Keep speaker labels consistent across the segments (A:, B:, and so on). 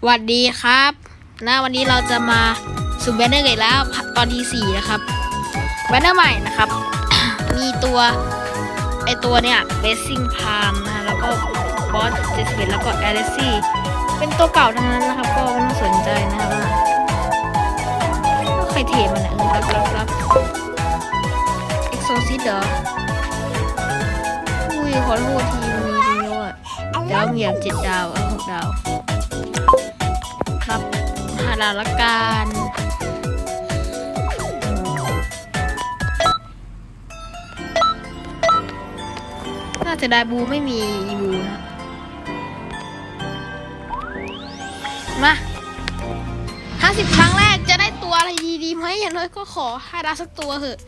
A: สวัสดีครับนะวันนี้เราจะมาสุ่มแบนเนอร์กันอีกแล้วตอนที่สี่นะครับแบนเนอร์ใหม่นะครับ มีตัวไอตัวเนี่ยเบสซิ่งพามนะแล้วก็บอสเจสเบแล้วก็แอลซี่เป็นตัวเก่าทั้งนั้นนะครับ ก็ไม่ต้องสนใจนะครับว่าใครเทมันเนี่ยครับครับรับเอ็กโซซิสเหรออุ้ยขอโทษทีมีดีเยอะอะแต่ว่ามีแบบเจ็ดดาวเอาหกดาว รับหาดาละกันน่าจะได้บูไม่มีบูนะมาห้าสิบครั้งแรกจะได้ตัวอะไรดีๆไหมอย่างน้อยก็ขอห้าดาวสักตัวเถอะ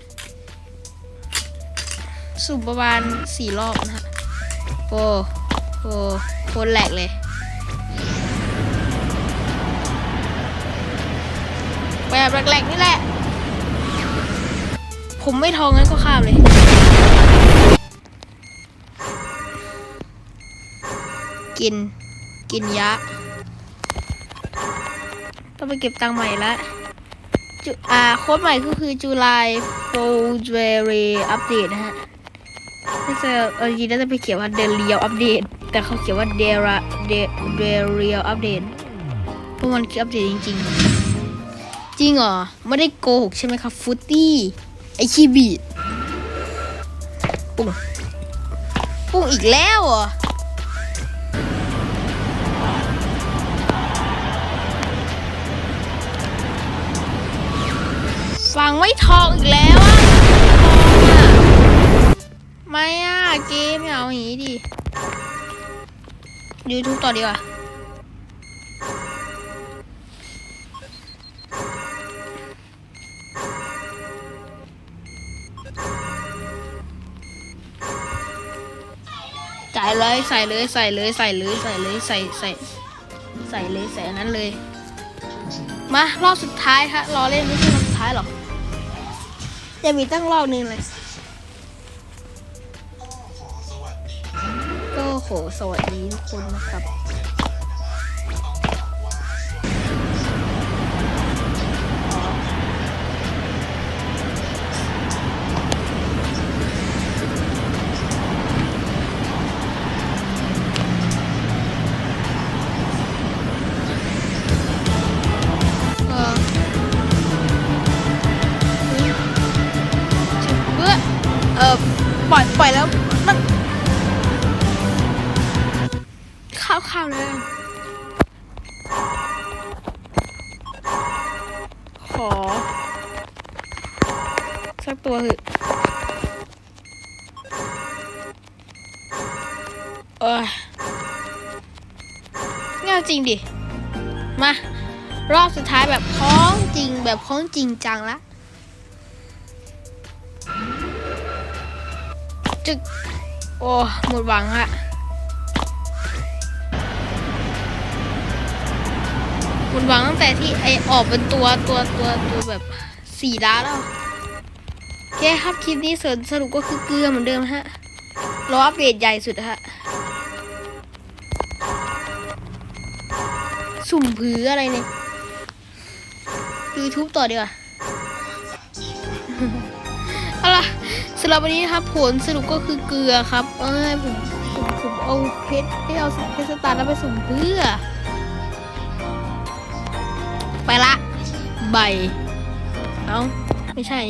A: สุ่มประมาณสี่รอบนะฮะโอ้โหโคตรแหลกเลย แบบแหลกๆนี่แหละ ผมไม่ทองงั้นก็ข้ามเลย กิน กินยะ ต้องไปเก็บตังค์ใหม่ละจุอ่าโค้ดใหม่ก็คือ July f o j e r y Update นะฮะน่าจะเออจริงน่าจะไปเขียนว่า The Real Update แต่เขาเขียนว่า Dera The The Real Update เพราะมันคืออัปเดตจริงๆ จริงเหรอ ไม่ได้โกหกใช่ไหมครับฟุตตี้ ไอคีบีดปุ้งปุ้งอีกแล้วเหรอฟังไม่ทองอีกแล้วอะทองอะไม่อะเกมไม่เอาอย่างนี้ดิยูทูบต่อดีกว่า จ่ายเลยใส่เลยใส่เลยใส่เลยใส่เลยใส่ใส่ใส่เลยใส่นั้นเลย มารอบสุดท้ายคะรอเล่นไม่ใช่รอบสุดท้ายหรอกจะมีตั้งรอบหนึงเลยก็โหสวัสดีทุกคนนะครับ ปล่อยปล่อยแล้วมันข้าวข้าวเลยขอ สักตัวเถอะเออง่ายจริงดิ มา รอบสุดท้ายแบบคล้องจริงแบบคล้องจริงจังละ จึกโอ้หมดหวังฮะหมดหวังตั้งแต่ที่ไอออกเป็นตัวตัวตัวตัวแบบสี่ดาแล้วโอเคครับคลิปนี้สรุปสรุปก็คือเกลือเหมือนเดิมฮะรออัปเดตใหญ่สุดฮะสุ่มผืออะไรเนี่ย YouTube ต่อดีกว่า เอาล่ะสำหรับวันนี้นะครับผลสรุปก็คือเกลือครับ เอ้ยผมผมผมเอาเพชรให้เอาเพชรสตาร์แล้วไปสุ่มเพื่อ ไปละใบ เอาไม่ใช่